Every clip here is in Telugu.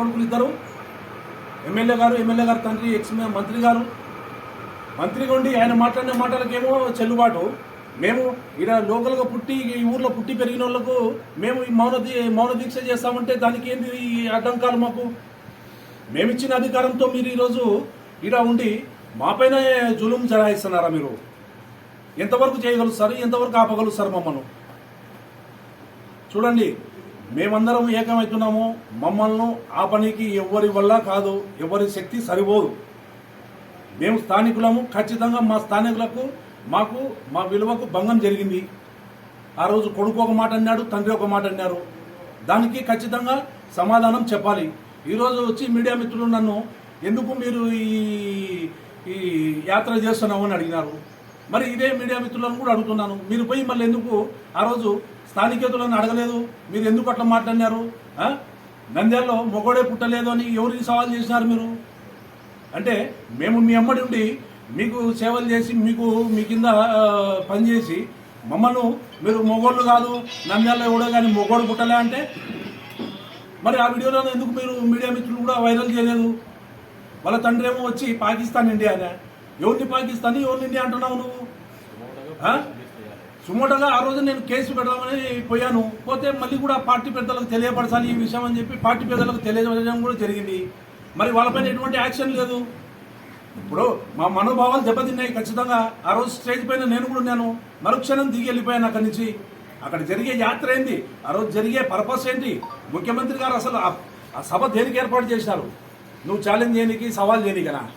కొడుకులు ఇద్దరు. ఎమ్మెల్యే గారు ఎమ్మెల్యే గారు తండ్రి ఎక్స్ మంత్రి గారు. మంత్రిగా ఉండి ఆయన మాట్లాడిన మాటలకేమో చెల్లుబాటు. మేము ఇక్కడ లోకల్గా పుట్టి ఈ ఊర్లో పుట్టి పెరిగిన వాళ్ళకు మేము ఈ మౌన మౌన దీక్ష చేస్తామంటే దానికి ఏంది ఈ అడ్డంకాలు మాకు? మేమిచ్చిన అధికారంతో మీరు ఈరోజు ఇక్కడ ఉండి మాపైన జులుం జరాయిస్తున్నారా మీరు? ఎంతవరకు చేయగలుగుతారు ఎంతవరకు ఆపగలుగుతారు మమ్మల్ని? చూడండి. మేమందరం ఏకమవుతున్నాము. మమ్మల్ని ఆ పనికి ఎవరి వల్ల కాదు ఎవరి శక్తి సరిపోదు. మేము స్థానికులము ఖచ్చితంగా మా స్థానికులకు మాకు మా విలువకు భంగం జరిగింది. ఆ రోజు కొడుకు ఒక మాట అన్నాడు తండ్రి ఒక మాట అన్నారు. దానికి ఖచ్చితంగా సమాధానం చెప్పాలి. ఈరోజు వచ్చి మీడియా మిత్రులు నన్ను ఎందుకు మీరు ఈ ఈ యాత్ర చేస్తున్నావు? అని అడిగినారు. మరి ఇదే మీడియా మిత్రులను కూడా అడుగుతున్నాను. మీరు పోయి మళ్ళీ ఎందుకు ఆ రోజు స్థానికేతులను అడగలేదు. మీరు ఎందుకు అట్లా మాట్లాడినారు? నంద్యాలలో మొగోడే పుట్టలేదు అని ఎవరికి సవాల్ చేసినారు మీరు? అంటే మేము మీ అమ్మడి ఉండి మీకు సేవలు చేసి మీకు మీ కింద పనిచేసి మమ్మల్ని మీరు మొగోళ్ళు కాదు నంద్యాలలో ఎవడో కానీ మొగోడు పుట్టలే అంటే మరి ఆ వీడియోలో ఎందుకు మీరు మీడియా మిత్రులు కూడా వైరల్ చేయలేదు? వాళ్ళ తండ్రి ఏమో వచ్చి పాకిస్తాన్ ఇండియా అనే. ఎవరిని పాకిస్తాన్ ఎవరిని ఇండియా అంటున్నావు నువ్వు? సుమోటగా ఆ రోజు నేను కేసు పెడదామని పోయాను. పోతే మళ్ళీ కూడా పార్టీ పెద్దలకు తెలియపరచాలి ఈ విషయం అని చెప్పి పార్టీ పెద్దలకు తెలియజేయడం కూడా జరిగింది. మరి వాళ్ళపైన ఎటువంటి యాక్షన్ లేదు. ఇప్పుడు మా మనోభావాలు దెబ్బతిన్నాయి ఖచ్చితంగా. ఆ రోజు స్టేజ్ పైన నేను కూడా ఉన్నాను. మరుక్షణం దిగి వెళ్ళిపోయాను అక్కడి నుంచి. అక్కడ జరిగే యాత్ర ఏంది ఆ రోజు జరిగే పర్పస్ ఏంటి? ముఖ్యమంత్రి గారు అసలు ఆ- ఆ సభ దేనికి ఏర్పాటు చేశారు? నువ్వు ఛాలెంజ్ చేయనికి సవాల్ చేయనికనా?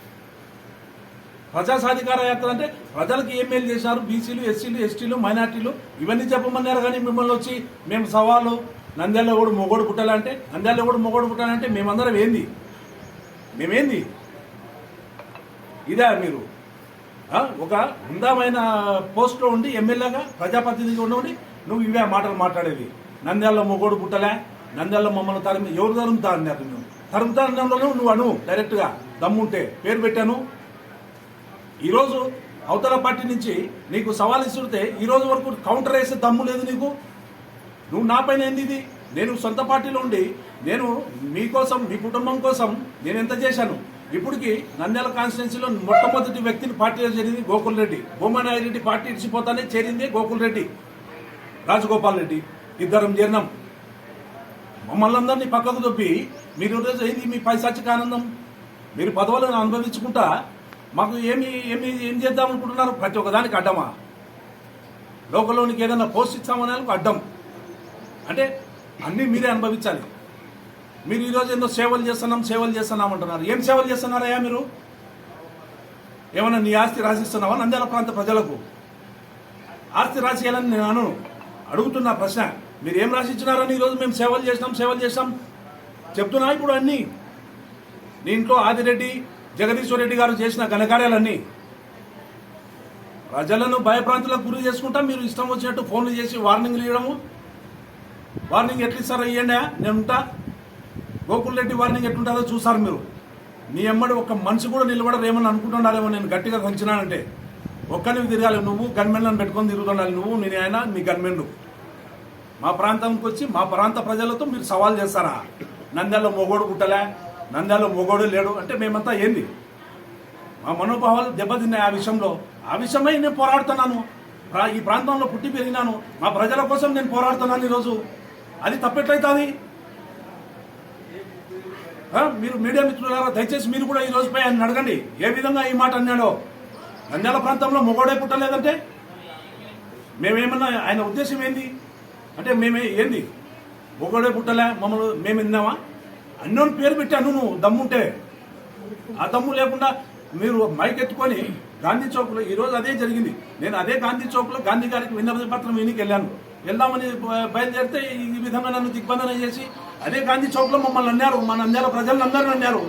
ప్రజా సాధికార యాత్ర అంటే ప్రజలకు ఏం మేలు చేశారు? బీసీలు ఎస్సీలు ఎస్టీలు మైనార్టీలు? ఇవన్నీ చెప్పమన్నారు కానీ మిమ్మల్ని వచ్చి మేము సవాలు నంద్యాలలో కూడా మొగోడు పుట్టాలంటే నంద్యాలలో కూడా మొగోడు పుట్టాలంటే మేమందరం ఏంది? మేమేంది? ఇదే మీరు? ఒక ఉందామైన పోస్ట్లో ఉండి ఎమ్మెల్యేగా ప్రజాప్రతినిధిగా ఉండి నువ్వు ఇవే మాటలు మాట్లాడేది. నంద్యాలలో మొగోడు పుట్టలే? నంద్యాలలో మమ్మల్ని తరిమి ఎవరు తరుముతా అన్నారు నువ్వు తరుముతా అన్నంలో నువ్వు అను డైరెక్ట్గా. దమ్ముంటే. పేరు పెట్టాను. ఈరోజు అవతల పార్టీ నుంచి నీకు సవాల్ ఇస్తుంటే ఈ రోజు వరకు కౌంటర్ వేసే దమ్ము లేదు నీకు. నువ్వు నా పైన ఏంది ఇది? నేను సొంత పార్టీలో ఉండి నేను మీకోసం మీ కుటుంబం కోసం నేను ఎంత చేశాను? ఇప్పటికి నంద్యాల కాన్స్టిట్యున్సీలో మొట్టమొదటి వ్యక్తిని పార్టీలో చేరింది గోకుల్ రెడ్డి. భూమనాయ రెడ్డి పార్టీ ఇచ్చిపోతానే చేరింది గోకుల్ రెడ్డి. రాజగోపాల్ రెడ్డి. ఇద్దరం చేరినాం. మమ్మల్ని అందరినీ పక్కకు దొప్పి మీరు ఈరోజు ఏంది మీ పైశాచిక ఆనందం? మీరు పదవులను అనుభవించుకుంటా మాకు ఏమి ఏమి ఏం చేద్దాం అనుకుంటున్నారు? ప్రతి ఒక్కదానికి అడ్డమా? లోకల్లోనికి ఏదైనా పోస్ట్ ఇచ్చామనే అడ్డం. అంటే అన్నీ మీరే అనుభవించాలి. మీరు ఈరోజు ఏదో సేవలు చేస్తున్నాం సేవలు చేస్తున్నాం అంటున్నారు. ఏం సేవలు చేస్తున్నారయ్యా మీరు? ఏమన్నా నీ ఆస్తి రాసిస్తున్నావా? నంద్యాల ప్రాంత ప్రజలకు. ఆస్తి రాసేయాలని నేను అను. అడుగుతున్న ప్రశ్న. మీరు ఏం రాసిచ్చినారని ఈరోజు మేము సేవలు చేసినాం సేవలు చేసినాం? చెప్తున్నా ఇప్పుడు అన్నీ. దీంట్లో ఆదిరెడ్డి జగదీశ్వర్ రెడ్డి గారు చేసిన ఘనకార్యాలన్నీ ప్రజలను భయప్రాంతులకు గురి చేసుకుంటా మీరు ఇష్టం వచ్చినట్టు ఫోన్లు చేసి వార్నింగ్లు ఇవ్వడము. వార్నింగ్ ఎట్లిస్తారో ఇవ్వండి నేను ఉంటా. గోకుల్ రెడ్డి వార్నింగ్ ఎట్లుంటుందో చూసారు మీరు. నీ అమ్మడి ఒక మనిషి కూడా నిలబడరేమని అనుకుంటున్నారేమో నేను గట్టిగా సంచినానంటే ఒక్కరిని తిరగాలి నువ్వు గన్మెన్లను పెట్టుకొని తిరుగుతుండాలి నువ్వు నేను ఆయన మీ గన్మెన్లు. మా ప్రాంతానికి వచ్చి మా ప్రాంత ప్రజలతో మీరు సవాల్ చేస్తారా? నంద్యాల మొగోడు పుట్టలే నంద్యాల మొగోడు లేడు అంటే మేమంతా ఏంది? మా మనోభావాలు దెబ్బతిన్నాయి ఆ విషయంలో. ఆ విషయమై నేను పోరాడుతున్నాను. ప్రా- ఈ ప్రాంతంలో పుట్టి పెరిగినాను. మా ప్రజల కోసం నేను పోరాడుతున్నాను ఈరోజు. అది తప్పెట్లయితుంది? మీరు మీడియా మిత్రులారా దయచేసి మీరు కూడా ఈ రోజుపై ఆయన అడగండి. ఏ విధంగా ఈ మాట అన్నాడో? నంద్యాల ప్రాంతంలో మొగోడే పుట్టలేదంటే? మేమేమన్నా ఆయన ఉద్దేశం ఏంది? అంటే మేమే ఏంది? మొగోడే పుట్టలే మమ్మల్ని మేము విన్నామా అన్నోని పేరు పెట్టాను నువ్వు దమ్ముంటే. ఆ దమ్ము లేకుండా మీరు మైక్ ఎత్తుకొని గాంధీ చౌక్లో ఈరోజు అదే జరిగింది. నేను అదే గాంధీ చౌక్లో గాంధీ గారికి విన్నపతి పత్రం వినికి వెళ్ళాను. వెళ్దామని బయలుదేరితే ఈ విధంగా నన్ను దిగ్బంధన చేసి అదే గాంధీ చౌక్లో మమ్మల్ని అన్నారు. మన అన్నారు ప్రజలను అందరూ అన్నారు.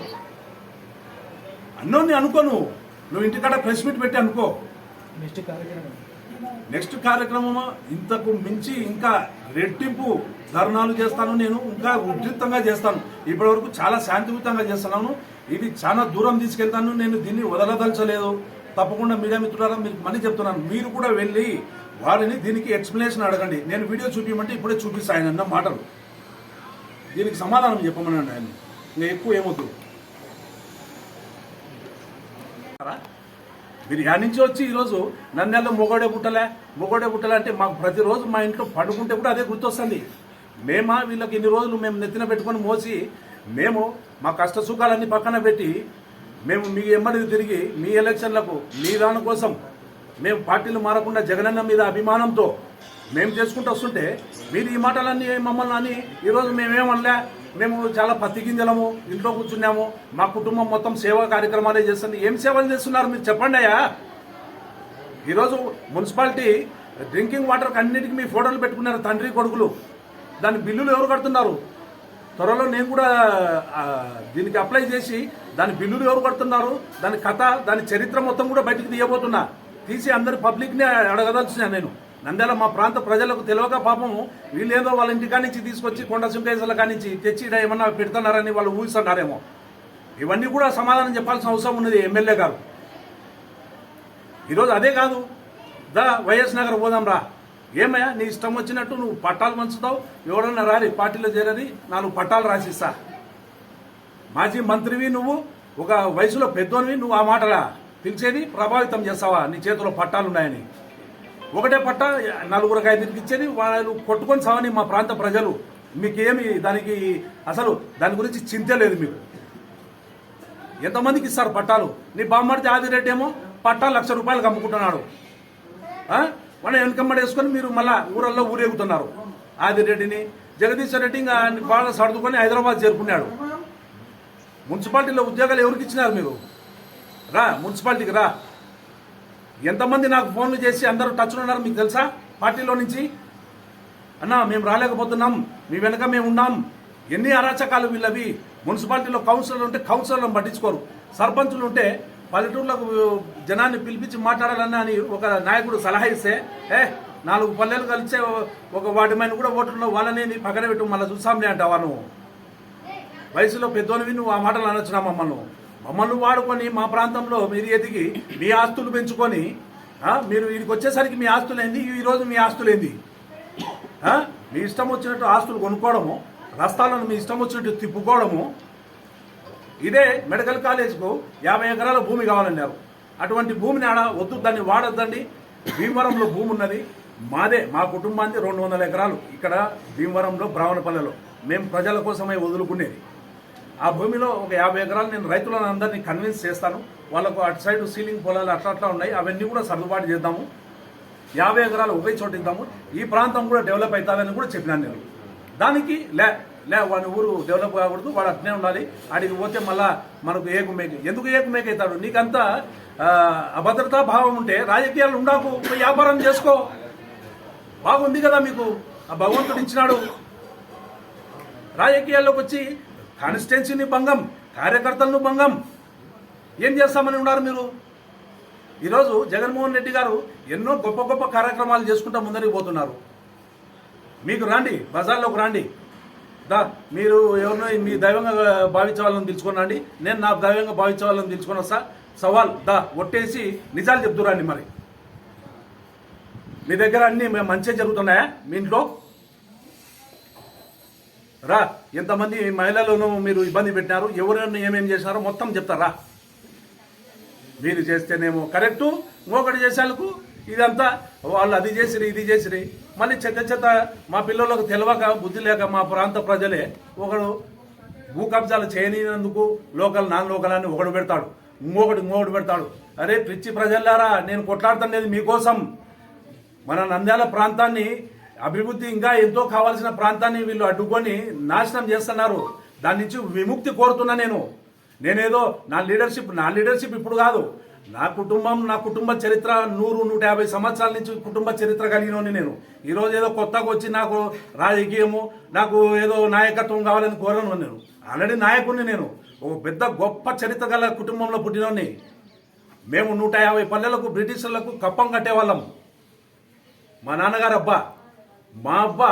అన్నోని అనుకో నువ్వు నువ్వు ఇంటికాడ ప్రెస్ మీట్ పెట్టి అనుకో. నెక్స్ట్ కార్యక్రమం. నెక్స్ట్ కార్యక్రమం ఇంతకు మించి ఇంకా రెట్టింపు ధర్నాలు చేస్తాను నేను ఇంకా ఉధృతంగా చేస్తాను. ఇప్పటి వరకు చాలా శాంతియుతంగా చేస్తున్నాను. ఇది చాలా దూరం తీసుకెళ్తాను. నేను దీన్ని వదలదలచలేదు. తప్పకుండా మీడియా మిత్రులారా మీకు మళ్ళీ చెప్తున్నాను. మీరు కూడా వెళ్ళి వారిని దీనికి ఎక్స్ప్లెనేషన్ అడగండి. నేను వీడియో చూపించమంటే ఇప్పుడే చూపిస్తాయనన్న ఆయన అన్న మాటలు. దీనికి సమాధానం చెప్పమని ఆయన. ఇంకా ఎక్కువ ఏమవుతుంది మీరు యాడ్ నుంచి వచ్చి ఈరోజు నన్నెల్లో మొగోడే పుట్టలే? మొగోడే పుట్టలే అంటే మాకు ప్రతిరోజు మా ఇంట్లో పండుకుంటే కూడా అదే గుర్తొస్తుంది. మేమా వీళ్ళకి ఇన్ని రోజులు మేము నెత్తిన పెట్టుకొని మోసి మేము మా కష్ట సుఖాలన్నీ పక్కన పెట్టి మేము మీ ఎమ్మడి తిరిగి మీ ఎలక్షన్లకు మీ దాని కోసం మేము పార్టీలు మారకుండా జగనన్న మీద అభిమానంతో మేము చేసుకుంటూ వస్తుంటే మీరు ఈ మాటలన్నీ మమ్మల్ని అని ఈరోజు మేమేమనలే? మేము చాలా పత్తి గింజలము ఇంట్లో కూర్చున్నాము. మా కుటుంబం మొత్తం సేవా కార్యక్రమాలే చేస్తుంది. ఏం సేవలు చేస్తున్నారు మీరు చెప్పండి అయ్యా. ఈరోజు మున్సిపాలిటీ డ్రింకింగ్ వాటర్కి అన్నిటికీ మీ ఫోటోలు పెట్టుకున్నారు తండ్రి కొడుకులు. దాని బిల్లులు ఎవరు కడుతున్నారు? త్వరలో నేను కూడా దీనికి అప్లై చేసి దాని బిల్లులు ఎవరు కడుతున్నారు? దాని కథ దాని చరిత్ర మొత్తం కూడా బయటికి తీయబోతున్నా. తీసి అందరి పబ్లిక్ని అడగదలుచున్నాను నేను. నంద్యాల మా ప్రాంత ప్రజలకు తెలియక పాపము వీళ్ళేదో వాళ్ళ ఇంటికా నుంచి తీసుకొచ్చి కొండ సుంకేశ్వర కానించి తెచ్చి ఏమన్నా పెడుతున్నారని వాళ్ళు ఊహిస్తున్నారేమో ఇవన్నీ కూడా సమాధానం చెప్పాల్సిన అవసరం ఉన్నది ఎమ్మెల్యే గారు. ఈరోజు అదే కాదు. దా వైఎస్ నగర్ పోదాం రా. ఏమయ్యా నీ ఇష్టం వచ్చినట్టు నువ్వు పట్టాలు పంచుతావు. ఎవడన్నా రారి పార్టీలో చేరది నాలుగు పట్టాలు రాసిస్తా. మాజీ మంత్రివి నువ్వు ఒక వయసులో పెద్దోనివి నువ్వు ఆ మాటలా పిలిచేది ప్రభావితం చేస్తావా? నీ చేతిలో పట్టాలున్నాయని. ఒకటే పట్ట నలుగురికి ఐదుకి ఇచ్చేది. వాళ్ళు కొట్టుకొని సావని మా ప్రాంత ప్రజలు. మీకేమి దానికి అసలు దాని గురించి చింతే లేదు మీకు. ఎంతమందికి ఇస్తారు పట్టాలు? నీ బామ్మడితే ఆదిరెడ్డి ఏమో? పట్టా లక్ష రూపాయలకు అమ్ముకుంటున్నాడు. మన వెనకమ్మడి వేసుకొని మీరు మళ్ళా ఊరల్లో ఊరేగుతున్నారు. ఆదిరెడ్డిని జగదీశ్వర రెడ్డి ఇంకా బాగా సర్దుకొని హైదరాబాద్ చేరుకున్నాడు. మున్సిపాలిటీలో ఉద్యోగాలు ఎవరికి ఇచ్చినారు మీరు? రా మున్సిపాలిటీకి రా. ఎంతమంది నాకు ఫోన్లు చేసి అందరూ టచ్లో ఉన్నారు మీకు తెలుసా? పార్టీలో నుంచి? అన్నా మేము రాలేకపోతున్నాం. మీ వెనక మేము ఉన్నాం. ఎన్ని అరాచకాలు వీళ్ళవి? మున్సిపాలిటీలో కౌన్సిలర్లు ఉంటే కౌన్సిలర్లను పట్టించుకోరు. సర్పంచులు ఉంటే పల్లెటూర్లకు జనాన్ని పిలిపించి మాట్లాడాలని అని ఒక నాయకుడు సలహా ఇస్తే ఏ నాలుగు పల్లెలు కలిసే ఒక వాటి మీద కూడా ఓటర్లో వాళ్ళని పక్కన పెట్టు మళ్ళీ చూసాంలే అంటావా నువ్వు? వయసులో పెద్దోనివి నువ్వు ఆ మాటలు అనొచ్చునా మమ్మల్ని? మమ్మల్ని వాడుకొని మా ప్రాంతంలో మీరు ఎదిగి మీ ఆస్తులు పెంచుకొని మీరు వీడికి వచ్చేసరికి మీ ఆస్తులు ఏంది ఈ రోజు మీ ఆస్తులు ఏంది మీ ఇష్టం వచ్చినట్టు ఆస్తులు కొనుక్కోవడము రస్తాలను మీ ఇష్టం వచ్చినట్టు తిప్పుకోవడము. ఇదే మెడికల్ కాలేజ్కు యాభై ఎకరాల భూమి కావాలన్నారు. అటువంటి భూమిని ఆడ వద్దు దాన్ని వాడొద్దండి. భీమవరంలో భూమి ఉన్నది. మాదే మా కుటుంబానికి రెండు వందల ఎకరాలు. ఇక్కడ భీమవరంలో బ్రాహ్మణపల్లెలో. మేము ప్రజల కోసమే వదులుకునేది. ఆ భూమిలో ఒక యాభై ఎకరాలు నేను రైతులను అందరినీ కన్విన్స్ చేస్తాను. వాళ్ళకు అటు సైడ్ సీలింగ్ పొలాలు అట్లా అట్లా ఉన్నాయి. అవన్నీ కూడా సర్దుబాటు చేద్దాము. యాభై ఎకరాలు ఒకే చోటు ఇద్దాము. ఈ ప్రాంతం కూడా డెవలప్ అవుతుందని కూడా చెప్పినాను నేను. దానికి లే లే వాడి ఊరు డెవలప్ కాకూడదు. వాడు అట్నే ఉండాలి. ఆడికి పోతే మళ్ళా మనకు ఏకు మేక ఎందుకు ఏకు మేక అవుతాడు? నీకంతా అభద్రతా భావం ఉంటే రాజకీయాలు ఉండాకు. వ్యాపారం చేసుకో. బాగుంది కదా మీకు. ఆ భగవంతుడు ఇచ్చినాడు. రాజకీయాల్లోకి వచ్చి కాన్స్టిట్యున్సీని భంగం కార్యకర్తలను భంగం. ఏం చేస్తామని ఉన్నారు మీరు? ఈరోజు జగన్మోహన్ రెడ్డి గారు ఎన్నో గొప్ప గొప్ప కార్యక్రమాలు చేసుకుంటా ముందరికి పోతున్నారు. మీకు రాండి బజార్లోకి రాండి. దా మీరు ఎవరినో మీ దైవంగా భావించే వాళ్ళని తెలుసుకున్నాండి నేను నా దైవంగా భావించే వాళ్ళని తెలుసుకుని వస్తా. సవాల్ దా ఒట్టేసి నిజాలు చెప్తురండి మరి. మీ దగ్గర అన్ని మే- మంచిగా జరుగుతున్నాయా? మీ ఇంట్లో? రా ఎంతమంది మహిళలను మీరు ఇబ్బంది పెట్టినారు ఎవరెవరిని ఏమేం చేశారో మొత్తం చెప్తారా మీరు చేస్తేనేమో కరెక్టు ఇంకొకటి చేసేందుకు ఇదంతా వాళ్ళు అది చేసిరి ఇది చేసిరి. మళ్ళీ చెత్త చెత్త మా పిల్లలకు తెలియక బుద్ధి లేక మా ప్రాంత ప్రజలే ఒకడు భూ కబ్జాలు చేయనినందుకు లోకల్ నాన్ లోకల్ అని ఒకడు పెడతాడు. ఇంకొకటి ఇంకొకటి పెడతాడు. అరే పిచ్చి ప్రజలారా నేను కొట్లాడుతున్నది మీకోసం. మన నంద్యాల ప్రాంతాన్ని అభివృద్ధి ఇంకా ఎంతో కావాల్సిన ప్రాంతాన్ని వీళ్ళు అడ్డుకొని నాశనం చేస్తున్నారు. దాని నుంచి విముక్తి కోరుతున్నా నేను. నేనేదో నా లీడర్షిప్ నా లీడర్షిప్ ఇప్పుడు కాదు. నా కుటుంబం నా కుటుంబ చరిత్ర నూరు నూట యాభై సంవత్సరాల నుంచి కుటుంబ చరిత్ర కలిగినోని నేను. ఈరోజు ఏదో కొత్తగా వచ్చి నాకు రాజకీయము నాకు ఏదో నాయకత్వం కావాలని కోరను నేను. ఆల్రెడీ నాయకుడిని నేను. ఒక పెద్ద గొప్ప చరిత్ర గల కుటుంబంలో పుట్టినోని మేము నూట యాభై పల్లెలకు బ్రిటిషర్లకు కప్పం కట్టేవాళ్ళం. మా నాన్నగారు అబ్బా మా అబ్బ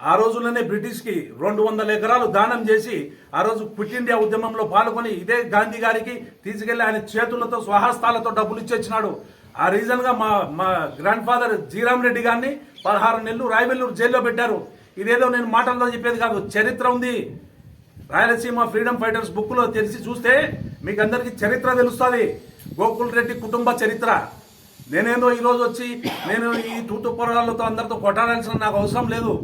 ఆ రోజుల్లోనే బ్రిటిష్కి రెండు వందల ఎకరాలు దానం చేసి ఆ రోజు క్విట్ ఇండియా ఉద్యమంలో పాల్గొని ఇదే గాంధీ గారికి తీసుకెళ్ళి ఆయన చేతులతో స్వహస్తాలతో డబ్బులు ఇచ్చేచ్చినాడు ఆ రీజన్గా మా మా గ్రాండ్ ఫాదర్ జీరామ్ రెడ్డి గారిని పదహారు నెలలు రాయబెల్లూరు జైల్లో పెట్టారు. ఇదేదో నేను మాటల్లో చెప్పేది కాదు చరిత్ర ఉంది. రాయలసీమ ఫ్రీడమ్ ఫైటర్స్ బుక్లో తెలిసి చూస్తే మీకు అందరికీ చరిత్ర తెలుస్తుంది. గోకుల్ రెడ్డి కుటుంబ చరిత్ర. నేనేదో ఈరోజు వచ్చి నేను ఈ తూతు పొరగాళ్ళతో అందరితో కొట్టాడాల్సిన నాకు అవసరం లేదు.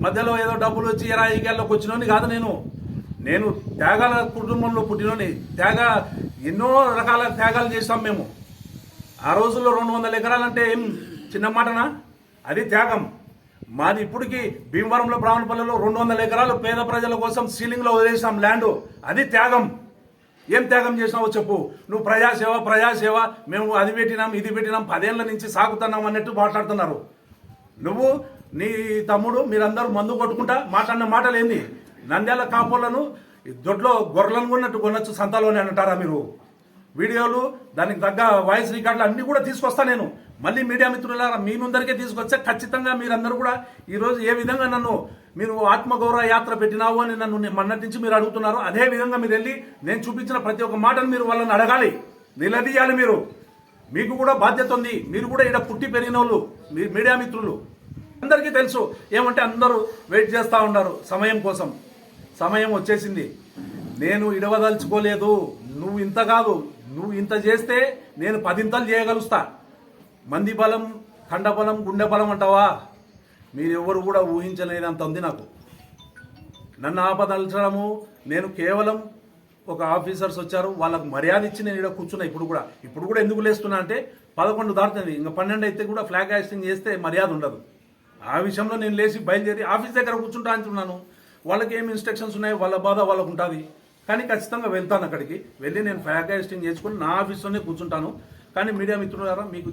మధ్యలో ఏదో డబ్బులు వచ్చి రాజకీయాల్లోకి వచ్చినోని కాదు నేను. నేను త్యాగాల కుటుంబంలో పుట్టినోని. త్యాగ ఎన్నో రకాల త్యాగాలు చేస్తాం మేము. ఆ రోజుల్లో రెండు వందల ఎకరాలంటే ఏం చిన్న మాటనా? అది త్యాగం. మాది ఇప్పటికి భీమవరంలో బ్రాహ్మణపల్లిలో రెండు వందల ఎకరాలు పేద ప్రజల కోసం సీలింగ్లో వదిలేసాం ల్యాండ్. అది త్యాగం. ఏం త్యాగం చేసినావో చెప్పు. నువ్వు ప్రజాసేవ ప్రజాసేవ మేము అది పెట్టినాం ఇది పెట్టినాం పదేళ్ళ నుంచి సాగుతున్నాం అన్నట్టు మాట్లాడుతున్నారు. నువ్వు నీ తమ్ముడు మీరందరూ మందు కొట్టుకుంటా మాట్లాడిన మాటలు ఏంది? నంద్యాల కాపులను దొడ్లో గొర్రెలను కొన్నట్టు కొనొచ్చు సంతలోనే అంటారా మీరు? వీడియోలు దానికి తగ్గ వాయిస్ రికార్డులు అన్ని కూడా తీసుకొస్తా నేను. మళ్ళీ మీడియా మిత్రుల మీ ముందరికే తీసుకొచ్చా ఖచ్చితంగా మీరందరూ కూడా ఈరోజు ఏ విధంగా నన్ను మీరు ఆత్మగౌరవ యాత్ర పెట్టినావు అని నన్ను నే- మొన్నటి నుంచి మీరు అడుగుతున్నారు అదే విధంగా మీరు వెళ్ళి నేను చూపించిన ప్రతి ఒక్క మాటను మీరు వాళ్ళని అడగాలి. నిలదీయాలి మీరు. మీకు కూడా బాధ్యత ఉంది. మీరు కూడా ఇక్కడ పుట్టి పెరిగిన వాళ్ళు మీ మీడియా మిత్రులు. అందరికీ తెలుసు. ఏమంటే అందరూ వెయిట్ చేస్తూ ఉన్నారు సమయం కోసం. సమయం వచ్చేసింది. నేను ఇడవదలుచుకోలేదు. నువ్వు ఇంత కాదు. నువ్వు ఇంత చేస్తే నేను పదింతలు చేయగలుస్తా. మంది బలం ఖండ బలం గుండె బలం అంటావా? మీరెవ్వరు కూడా ఊహించలేనంత ఉంది నాకు. నన్ను ఆపదలచడము నేను కేవలం ఒక ఆఫీసర్స్ వచ్చారు వాళ్ళకు మర్యాద ఇచ్చి నేను ఇక్కడ కూర్చున్నా ఇప్పుడు కూడా. ఇప్పుడు కూడా ఎందుకు లేస్తున్నా అంటే పదకొండు దాటుతుంది. ఇంకా పన్నెండు అయితే కూడా ఫ్లాగ్ హాస్టింగ్ చేస్తే మర్యాద ఉండదు. ఆ విషయంలో నేను లేచి బయలుదేరి ఆఫీస్ దగ్గర కూర్చుంటా అంటున్నాను. వాళ్ళకి ఏం ఇన్స్ట్రక్షన్స్ ఉన్నాయో? వాళ్ళ బాధ వాళ్ళకు ఉంటుంది కానీ ఖచ్చితంగా వెళ్తాను అక్కడికి. వెళ్ళి నేను ఫ్లాగ్ హాస్టింగ్ చేసుకుని నా ఆఫీస్లోనే కూర్చుంటాను. కానీ మీడియా మిత్రులారా మీకు